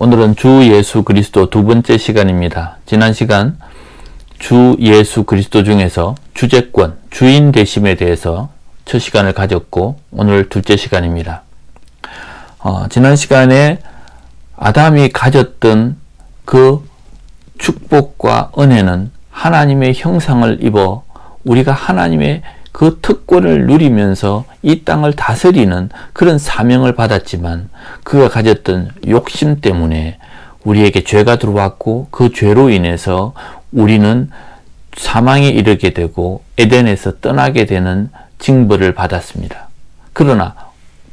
오늘은 주 예수 그리스도 두 번째 시간입니다. 지난 시간 주 예수 그리스도 중에서 주재권, 주인 되심에 대해서 첫 시간을 가졌고 오늘 둘째 시간입니다. 어, 지난 시간에 아담이 가졌던 그 축복과 은혜는 하나님의 형상을 입어 우리가 하나님의 그 특권을 누리면서 이 땅을 다스리는 그런 사명을 받았지만 그가 가졌던 욕심 때문에 우리에게 죄가 들어왔고 그 죄로 인해서 우리는 사망에 이르게 되고 에덴에서 떠나게 되는 징벌을 받았습니다. 그러나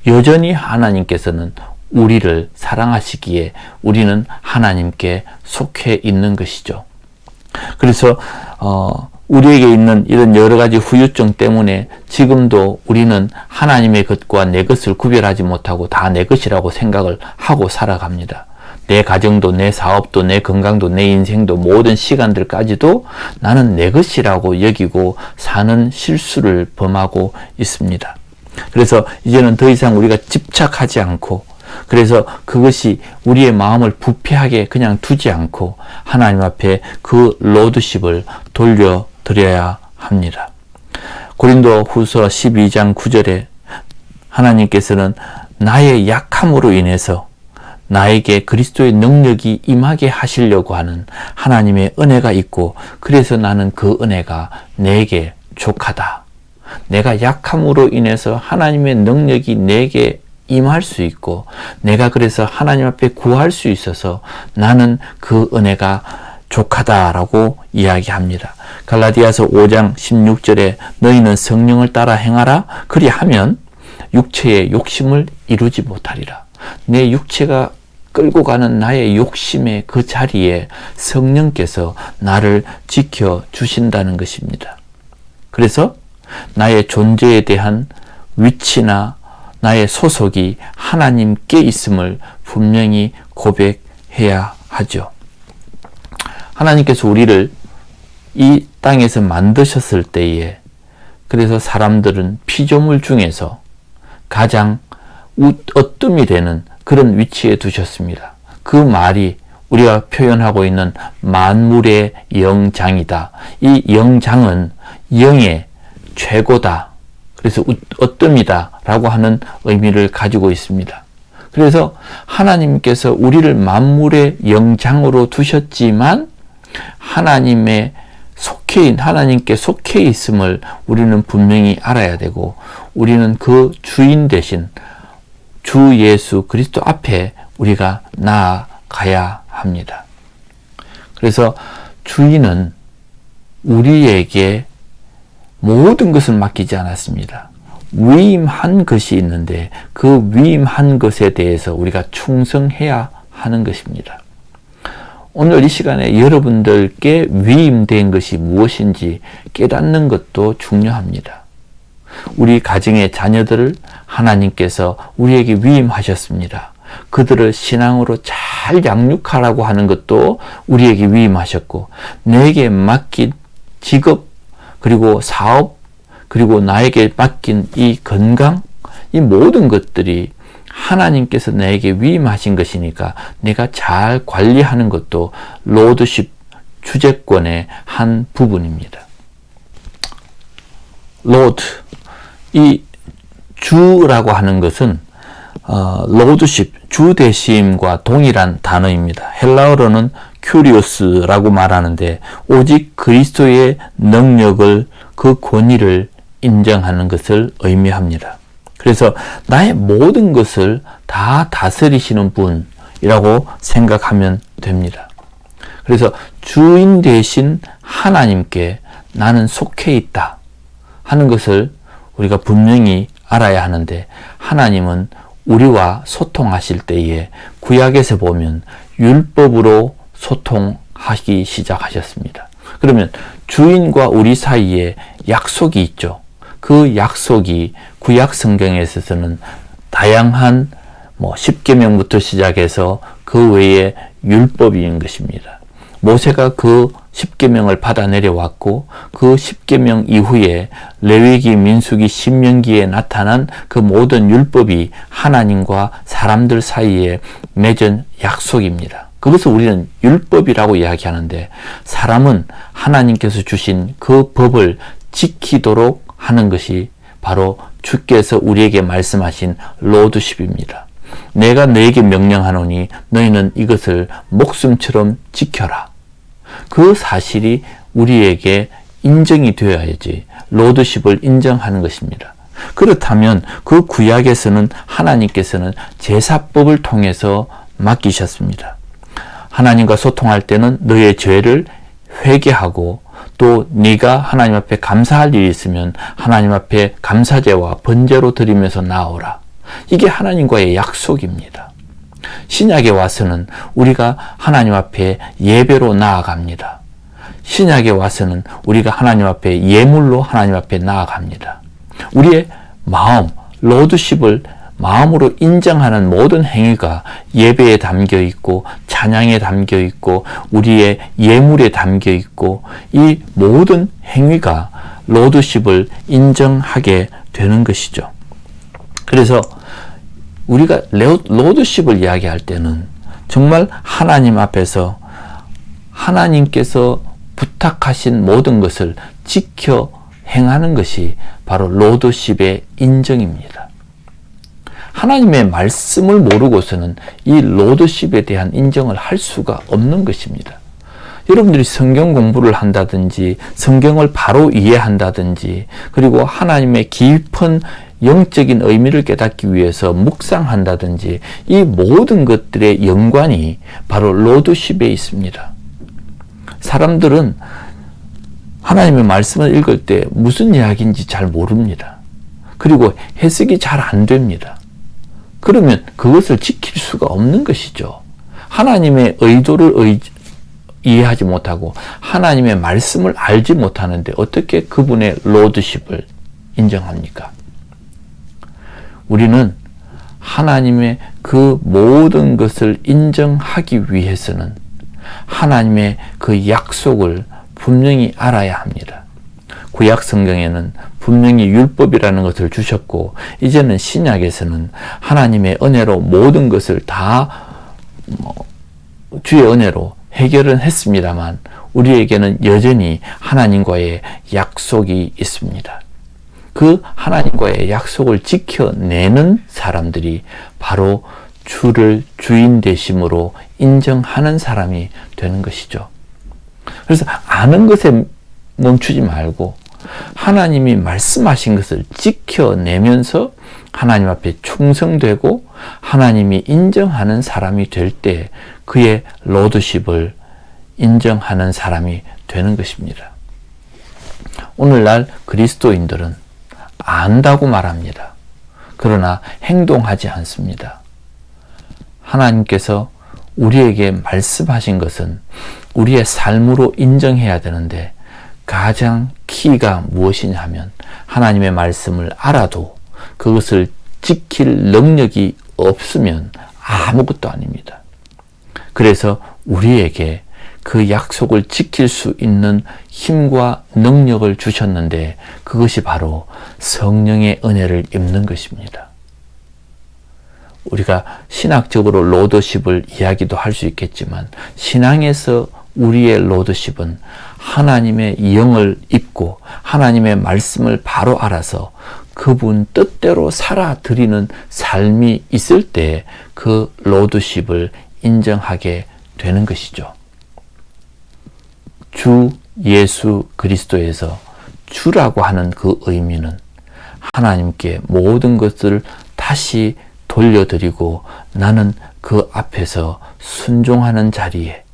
여전히 하나님께서는 우리를 사랑하시기에 우리는 하나님께 속해 있는 것이죠. 그래서 어, 우리에게 있는 이런 여러 가지 후유증 때문에 지금도 우리는 하나님의 것과 내 것을 구별하지 못하고 다 내 것이라고 생각을 하고 살아갑니다. 내 가정도, 내 사업도, 내 건강도, 내 인생도, 모든 시간들까지도 나는 내 것이라고 여기고 사는 실수를 범하고 있습니다. 그래서 이제는 더 이상 우리가 집착하지 않고 그래서 그것이 우리의 마음을 부패하게 그냥 두지 않고 하나님 앞에 그 로드십을 돌려 드려야 합니다. 고린도 후서 12장 9절에 하나님께서는 나의 약함으로 인해서 나에게 그리스도의 능력이 임하게 하시려고 하는 하나님의 은혜가 있고 그래서 나는 그 은혜가 내게 족하다. 내가 약함으로 인해서 하나님의 능력이 내게 임할 수 있고 내가 그래서 하나님 앞에 구할 수 있어서 나는 그 은혜가 족하다라고 이야기합니다. 갈라디아서 5장 16절에 너희는 성령을 따라 행하라 그리하면 육체의 욕심을 이루지 못하리라. 내 육체가 끌고 가는 나의 욕심의 그 자리에 성령께서 나를 지켜 주신다는 것입니다. 그래서 나의 존재에 대한 위치나 나의 소속이 하나님께 있음을 분명히 고백해야 하죠. 하나님께서 우리를 이 땅에서 만드셨을 때에 그래서 사람들은 피조물 중에서 가장 어뜸이 되는 그런 위치에 두셨습니다. 그 말이 우리가 표현하고 있는 만물의 영장이다. 이 영장은 영의 최고다. 그래서 어뜸이다. 라고 하는 의미를 가지고 있습니다. 그래서 하나님께서 우리를 만물의 영장으로 두셨지만 하나님의 속해 하나님께 속해 있음을 우리는 분명히 알아야 되고 우리는 그 주인 대신 주 예수 그리스도 앞에 우리가 나아가야 합니다. 그래서 주인은 우리에게 모든 것을 맡기지 않았습니다. 위임한 것이 있는데 그 위임한 것에 대해서 우리가 충성해야 하는 것입니다. 오늘 이 시간에 여러분들께 위임된 것이 무엇인지 깨닫는 것도 중요합니다. 우리 가정의 자녀들을 하나님께서 우리에게 위임하셨습니다. 그들을 신앙으로 잘 양육하라고 하는 것도 우리에게 위임하셨고, 내게 맡긴 직업, 그리고 사업, 그리고 나에게 맡긴 이 건강, 이 모든 것들이 하나님께서 나에게 위임하신 것이니까 내가 잘 관리하는 것도 로드십 주재권의 한 부분입니다. 로드, 이 주라고 하는 것은 어, 로드십, 주 대심과 동일한 단어입니다. 헬라어로는 큐리오스라고 말하는데 오직 그리스도의 능력을 그 권위를 인정하는 것을 의미합니다. 그래서 나의 모든 것을 다 다스리시는 분이라고 생각하면 됩니다. 그래서 주인 대신 하나님께 나는 속해 있다 하는 것을 우리가 분명히 알아야 하는데 하나님은 우리와 소통하실 때에 구약에서 보면 율법으로 소통하기 시작하셨습니다. 그러면 주인과 우리 사이에 약속이 있죠. 그 약속이 구약 성경에 있어서는 다양한 뭐 십계명부터 시작해서 그 외에 율법인 것입니다. 모세가 그 십계명을 받아 내려왔고 그 십계명 이후에 레위기, 민수기, 신명기에 나타난 그 모든 율법이 하나님과 사람들 사이에 맺은 약속입니다. 그것을 우리는 율법이라고 이야기하는데 사람은 하나님께서 주신 그 법을 지키도록 하는 것이 바로 주께서 우리에게 말씀하신 로드십입니다. 내가 너에게 명령하노니 너희는 이것을 목숨처럼 지켜라. 그 사실이 우리에게 인정이 되어야지 로드십을 인정하는 것입니다. 그렇다면 그 구약에서는 하나님께서는 제사법을 통해서 맡기셨습니다. 하나님과 소통할 때는 너의 죄를 회개하고 또 네가 하나님 앞에 감사할 일이 있으면 하나님 앞에 감사제와 번제로 드리면서 나오라. 이게 하나님과의 약속입니다. 신약에 와서는 우리가 하나님 앞에 예배로 나아갑니다. 신약에 와서는 우리가 하나님 앞에 예물로 하나님 앞에 나아갑니다. 우리의 마음, 로드십을 마음으로 인정하는 모든 행위가 예배에 담겨 있고 찬양에 담겨 있고 우리의 예물에 담겨 있고 이 모든 행위가 로드십을 인정하게 되는 것이죠. 그래서 우리가 로드십을 이야기할 때는 정말 하나님 앞에서 하나님께서 부탁하신 모든 것을 지켜 행하는 것이 바로 로드십의 인정입니다. 하나님의 말씀을 모르고서는 이 로드십에 대한 인정을 할 수가 없는 것입니다. 여러분들이 성경 공부를 한다든지 성경을 바로 이해한다든지 그리고 하나님의 깊은 영적인 의미를 깨닫기 위해서 묵상한다든지 이 모든 것들의 연관이 바로 로드십에 있습니다. 사람들은 하나님의 말씀을 읽을 때 무슨 이야기인지 잘 모릅니다. 그리고 해석이 잘 안 됩니다. 그러면 그것을 지킬 수가 없는 것이죠. 하나님의 의도를 의, 이해하지 못하고 하나님의 말씀을 알지 못하는데 어떻게 그분의 로드십을 인정합니까? 우리는 하나님의 그 모든 것을 인정하기 위해서는 하나님의 그 약속을 분명히 알아야 합니다. 구약 성경에는 분명히 율법이라는 것을 주셨고 이제는 신약에서는 하나님의 은혜로 모든 것을 다뭐 주의 은혜로 해결은 했습니다만 우리에게는 여전히 하나님과의 약속이 있습니다. 그 하나님과의 약속을 지켜내는 사람들이 바로 주를 주인 되심으로 인정하는 사람이 되는 것이죠. 그래서 아는 것에 멈추지 말고 하나님이 말씀하신 것을 지켜내면서 하나님 앞에 충성되고 하나님이 인정하는 사람이 될 때 그의 로드십을 인정하는 사람이 되는 것입니다. 오늘날 그리스도인들은 안다고 말합니다. 그러나 행동하지 않습니다. 하나님께서 우리에게 말씀하신 것은 우리의 삶으로 인정해야 되는데 가장 키가 무엇이냐 하면 하나님의 말씀을 알아도 그것을 지킬 능력이 없으면 아무것도 아닙니다. 그래서 우리에게 그 약속을 지킬 수 있는 힘과 능력을 주셨는데 그것이 바로 성령의 은혜를 입는 것입니다. 우리가 신학적으로 로더십을 이야기도 할 수 있겠지만 신앙에서 우리의 로드십은 하나님의 영을 입고 하나님의 말씀을 바로 알아서 그분 뜻대로 살아드리는 삶이 있을 때 그 로드십을 인정하게 되는 것이죠. 주 예수 그리스도에서 주라고 하는 그 의미는 하나님께 모든 것을 다시 돌려드리고 나는 그 앞에서 순종하는 자리에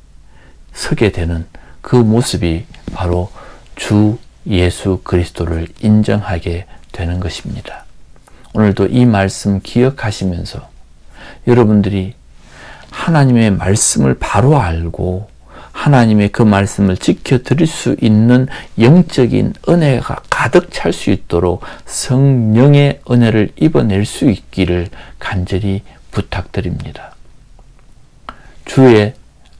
서게 되는 그 모습이 바로 주 예수 그리스도를 인정하게 되는 것입니다. 오늘도 이 말씀 기억하시면서 여러분들이 하나님의 말씀을 바로 알고 하나님의 그 말씀을 지켜드릴 수 있는 영적인 은혜가 가득 찰 수 있도록 성령의 은혜를 입어낼 수 있기를 간절히 부탁드립니다. 주의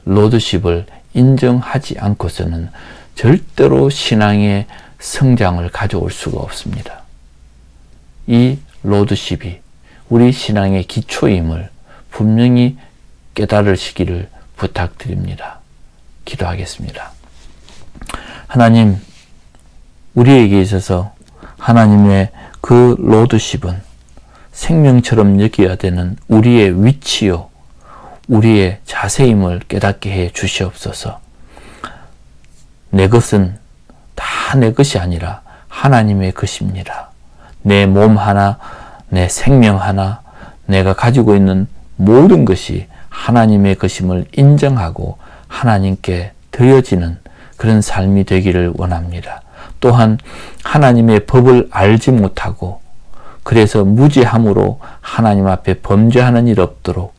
로드십을 인정하지 않고서는 절대로 신앙의 성장을 가져올 수가 없습니다. 이 로드십이 우리 신앙의 기초임을 분명히 깨달으시기를 부탁드립니다. 기도하겠습니다. 하나님, 우리에게 있어서 하나님의 그 로드십은 생명처럼 여겨야 되는 우리의 위치요, 우리의 자세임을 깨닫게 해 주시옵소서. 내 것은 다 내 것이 아니라 하나님의 것입니다. 내 몸 하나, 내 생명 하나, 내가 가지고 있는 모든 것이 하나님의 것임을 인정하고 하나님께 드려지는 그런 삶이 되기를 원합니다. 또한 하나님의 법을 알지 못하고 그래서 무지함으로 하나님 앞에 범죄하는 일 없도록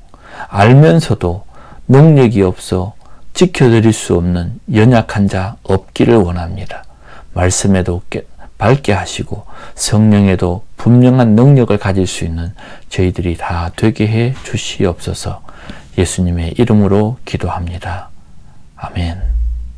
알면서도 능력이 없어 지켜드릴 수 없는 연약한 자 없기를 원합니다. 말씀에도 밝게 하시고 성령에도 분명한 능력을 가질 수 있는 저희들이 다 되게 해 주시옵소서 예수님의 이름으로 기도합니다. 아멘.